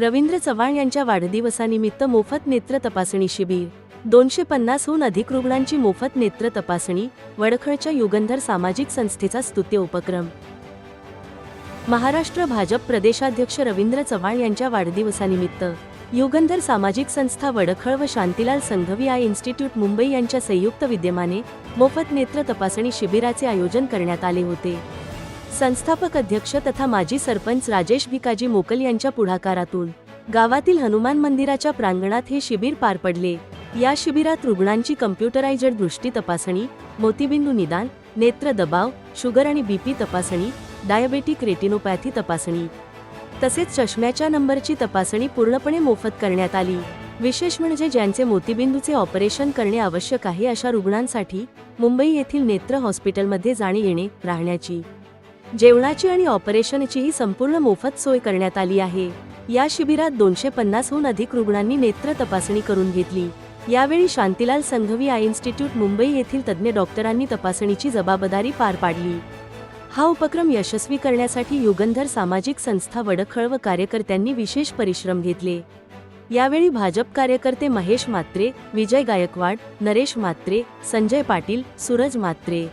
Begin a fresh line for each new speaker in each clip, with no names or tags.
रवींद्र चव्हाण यांच्या वाढदिवसानिमित्त मोफत नेत्र तपासणी शिबिर. दोनशे पन्नासहून अधिक रुग्णांची मोफत नेत्र तपासणी वडखळच्या युगंधर सामाजिक संस्थेचा स्तुत्य उपक्रम. महाराष्ट्र भाजप प्रदेशाध्यक्ष रवींद्र चव्हाण यांच्या वाढदिवसानिमित्त युगंधर सामाजिक संस्था वडखळ व शांतीलाल संघवी आय इन्स्टिट्यूट मुंबई यांच्या संयुक्त विद्यमाने मोफत नेत्र तपासणी शिबिराचे आयोजन करण्यात आले होते. संस्थापक अध्यक्ष तथा माजी सरपंच राजेश भिकाजी मोकल यांच्या पुढाकारातून गावातील हनुमान मंदिराच्या प्रांगणात हे शिबिर पार पडले. या शिबिरात रुग्णांची कम्प्युटरायझड दृष्टी तपासणी मोतीबिंदू निदान नेत्र दबाव शुगर आणि बीपी तपासणी डायबेटिक रेटिनोपॅथी तपासणी. तसेच चष्म्याच्या नंबरची तपासणी पूर्णपणे मोफत करण्यात आली. विशेष म्हणजे ज्यांचे मोतीबिंदूचे ऑपरेशन करणे आवश्यक आहे अशा रुग्णांसाठी मुंबई येथील नेत्र हॉस्पिटलमध्ये जाणे येणे राहण्याची जेवणाची आणि ऑपरेशनचीही संपूर्ण मोफत सोय करण्यात आली आहे. या शिबिरात दोनशे पन्नासहून अधिक रुग्णांनी नेत्र तपासणी करून घेतली. यावेळी शांतीलाल संघवी आय इन्स्टिट्यूट मुंबई येथील तज्ज्ञ डॉक्टरांनी तपासणीची जबाबदारी पार पाडली. हा उपक्रम यशस्वी करण्यासाठी युगंधर सामाजिक संस्था वडखळ व कार्यकर्त्यांनी विशेष परिश्रम घेतले. यावेळी भाजप कार्यकर्ते महेश मात्रे विजय गायकवाड नरेश मात्रे संजय पाटील सूरज मात्रे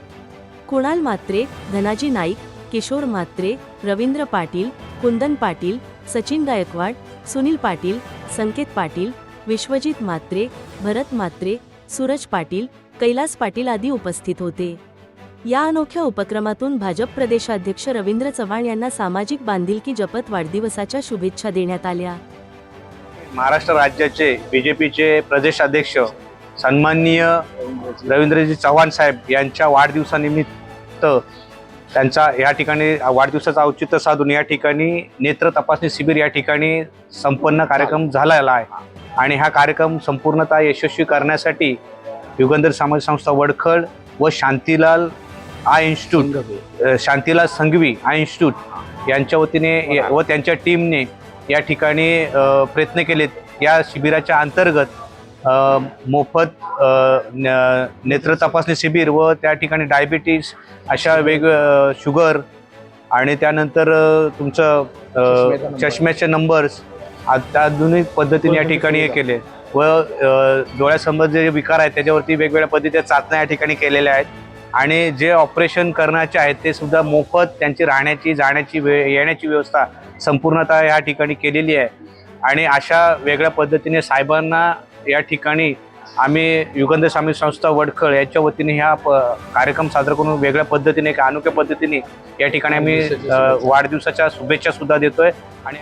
कुणाल मात्रे धनाजी नाईक किशोर मात्रे रवींद्र पाटील कुंदन पाटील सचिन गायकवाड सुनील पाटील संकेत पाटील विश्वजित मात्रे भरत मात्रे सूरज पाटील कैलास पाटील आदी उपस्थित होते. या अनोख्या उपक्रमातून भाजप प्रदेशाध्यक्ष रवींद्र चव्हाण यांना सामाजिक बांधिलकी जपत वाढदिवसाच्या शुभेच्छा देण्यात आल्या.
महाराष्ट्र राज्याचे बीजेपीचे प्रदेशाध्यक्ष सन्माननीय रवींद्रजी चव्हाण साहेब यांच्या वाढदिवसानिमित्त त्यांचा या ठिकाणी वाढदिवसाचं औचित्य साधून या ठिकाणी नेत्र तपासणी शिबिर या ठिकाणी संपन्न कार्यक्रम झालेला आहे. आणि हा कार्यक्रम संपूर्णतः यशस्वी करण्यासाठी युगंधर समाज संस्था वडखळ व Shantilal eye institute Shantilal Sanghvi eye institute यांच्या वतीने या- व त्यांच्या टीमने या ठिकाणी प्रयत्न केलेत. या शिबिराच्या अंतर्गत मोफत नेत्र तपासणी शिबिर व त्या ठिकाणी डायबिटीस अशा वेग शुगर आणि त्यानंतर तुमचं चष्म्याचे नंबर्स अत्याधुनिक पद्धतीने या ठिकाणी हे केले. व डोळ्यासंबंधी जे विकार आहेत त्याच्यावरती वेगवेगळ्या पद्धतीच्या चाचण्या या ठिकाणी केलेल्या आहेत. आणि जे ऑपरेशन करण्याचे आहेत ते सुद्धा मोफत त्यांची राहण्याची जाण्याची वे येण्याची व्यवस्था संपूर्णतः या ठिकाणी केलेली आहे. आणि अशा वेगळ्या पद्धतीने साहेबांना या ठिकाणी आम्ही युगंध स्वामी संस्था वडखळ याच्या वतीने ह्या प कार्यक्रम साजरा करून वेगळ्या पद्धतीने एक अनोख्या पद्धतीने या ठिकाणी आम्ही वाढदिवसाच्या शुभेच्छा सुद्धा देतोय. आणि